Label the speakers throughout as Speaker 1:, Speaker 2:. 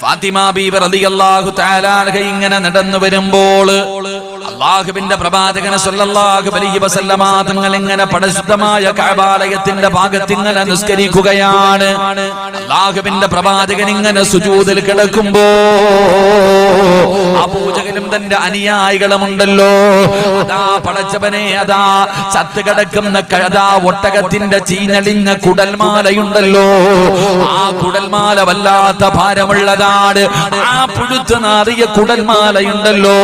Speaker 1: Fathima Bieber റളിയല്ലാഹു തആല അൻഹ ഇങ്ങനെ നടന്നു വരുമ്പോൾ അള്ളാഹുവിന്റെ പ്രവാചകന സല്ലല്ലാഹു അലൈഹി വസല്ലമ തങ്ങൾ ഇങ്ങനെ പരിശുദ്ധമായ കഅബാലയത്തിന്റെ ഭാഗത്ത് ഇങ്ങനെ നിസ്കരിക്കുകയാണ് പ്രവാചകൻ ഇങ്ങനെ സുജൂദിൽ കിടക്കുമ്പോ അബൂജഹലും തന്റെ അനുയായികളുമുണ്ടല്ലോ. അതാ പടച്ചവനെ അതാ ചത്ത് കിടക്കുന്ന ക- അതാ ഒട്ടകത്തിന്റെ ചീഞ്ഞളിഞ്ഞ കുടൽമാലയുണ്ടല്ലോ. ആ കുടൽമാല വല്ലാത്ത ഭാരമുള്ളതാണ്. ആ പുഴുത്ത് നാറിയ കുടൽമാലയുണ്ടല്ലോ.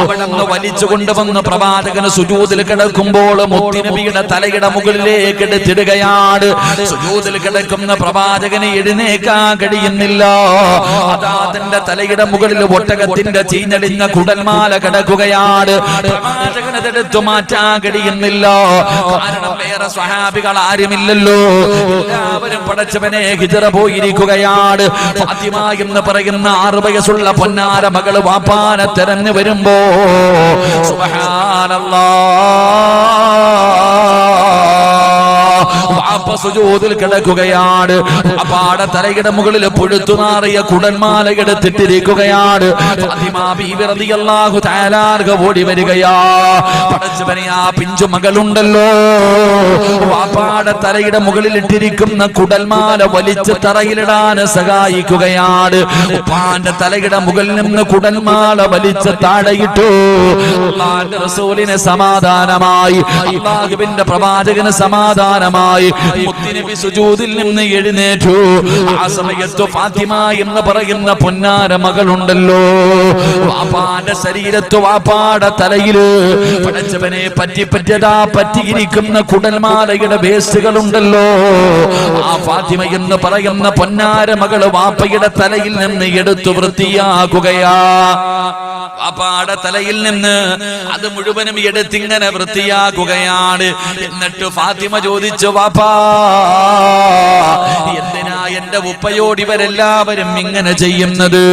Speaker 1: അവിടെ വലിച്ചു കൊണ്ടുവന്ന് പ്രവാചകന് സുജൂതിൽ കിടക്കുമ്പോൾ മുത്തിനബിയുടെ തലയുടെ മുകളിലേക്ക് എടുത്തിടുകയാണ്. സുജൂതിൽ കിടക്കുന്ന പ്രവാചകന് എഴുന്നേക്കാൻ കഴിയുന്നില്ല. അതാ തന്റെ തലയുടെ മുകളിൽ ഒട്ടകത്തിന്റെ ചീഞ്ഞടിഞ്ഞ കുടൽമാല കിടക്കുകയാണ്. പ്രവാചകന് അതെടുത്തു മാറ്റാൻ കഴിയുന്നില്ല. കാരണം വേറെ സ്വഹാബികൾ ആരുമില്ലല്ലോ. എല്ലാവരും പടച്ചവനെ ഹിജറ പോയിരിക്കുകയാണ്. ഫാത്തിമ എന്ന് പറയുന്ന ആറ് വയസ്സുള്ള പൊന്നാര മകൾ വാപ്പാനെ തെരഞ്ഞു വരുമ്പോ സുബ്ഹാനല്ലാഹ് സുജൂദിൽ കിടക്കുകയാണ്. അപ്പാട തലയുടെ മുകളിൽ പുഴുത്തുനാറിയ കുടന്മാല എടുത്തിട്ടിരിക്കുകയാണ്. തിട്ടിരിക്കുകയാണ് ഓടി വരികയാ. പടച്ചവനെ പിഞ്ചു മകളുണ്ടല്ലോ. വാപ്പാടെ തലയുടെ മുകളിൽ ഇട്ടിരിക്കുന്ന കുടൽമാല വലിച്ച് തറയിലിടാൻ സഹായിക്കുകയാണ്. ഉപ്പാന്റെ തലയുടെ മുകളിൽ നിന്ന് കുടൽമാല വലിച്ച് താഴെയിട്ടു. റസൂലിന് സമാധാനമായി. പ്രവാചകന് സമാധാനമായി. മുത്തിനബി സുജൂദിൽ നിന്ന് എഴുന്നേറ്റു. ആ സമയത്ത് ഫാത്തിമ എന്ന് പറയുന്ന പൊന്നാര മകളുണ്ടല്ലോ. വാപ്പാന്റെ ശരീരത്ത് വാപ്പാടെ തലയിൽ പടച്ചവനെ പറ്റി പറ്റിയതാ പറ്റിയിരിക്കുന്ന കുടൽമാലയുടെ വേസ്റ്റുകളുണ്ടല്ലോ. ആ ഫാത്തിമ എന്ന് പറയുന്ന പൊന്നാര മകൾ വാപ്പയുടെ തലയിൽ നിന്ന് എടുത്തു വൃത്തിയാക്കുകയാ. വാപ്പാടെ തലയിൽ നിന്ന് അത് മുഴുവനും എടുത്തിങ്ങനെ വൃത്തിയാക്കുകയാണ്. എന്നിട്ട് ഫാത്തിമ ചോദിച്ചു വാപ്പാ എന്തിനാ എന്റെ ഉപ്പയോട് ഇവരെല്ലാവരും ഇങ്ങനെ ചെയ്യുന്നത്.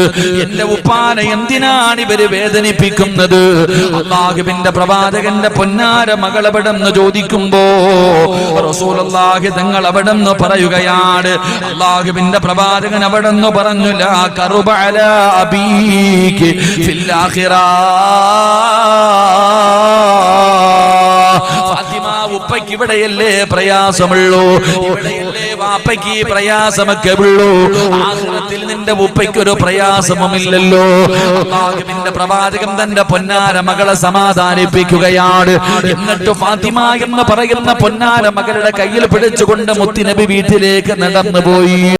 Speaker 1: എന്റെ ഉപ്പാന എന്തിനാണ് ഇവർ വേദനിപ്പിക്കുന്നത്? അള്ളാഹുവിന്റെ പ്രവാചകന്റെ പൊന്നാര മകൾ എവിടെന്ന് ചോദിക്കുമ്പോ റസൂലുള്ളാഹി തങ്ങൾ അവിടെന്ന് പറയുകയാണ്? അള്ളാഹുവിന്റെ പ്രവാചകൻ അവിടെന്ന് പറഞ്ഞു ലാ കറുബ അലാ ഇവിടെയല്ലേ പ്രയാസമുള്ളൂ. ഇവിടെയല്ലേ വാപ്പയ്ക്ക് പ്രയാസമൊക്കെ ഉള്ളൂ. ആഹ്ലത്തിൽ നിന്റെ ഉപ്പയ്ക്ക് ഒരു പ്രയാസവുമില്ലല്ലോ. അള്ളാഹുവിന്റെ പ്രവാചകൻ തന്റെ പൊന്നാര മകളെ സമാധാനിപ്പിക്കുകയാണ്. എന്നിട്ട് ഫാത്തിമ എന്ന് പറയുന്ന പൊന്നാര മകളുടെ കയ്യിൽ പിടിച്ചുകൊണ്ട് മുത്തിനബി വീട്ടിലേക്ക് നടന്നുപോയി.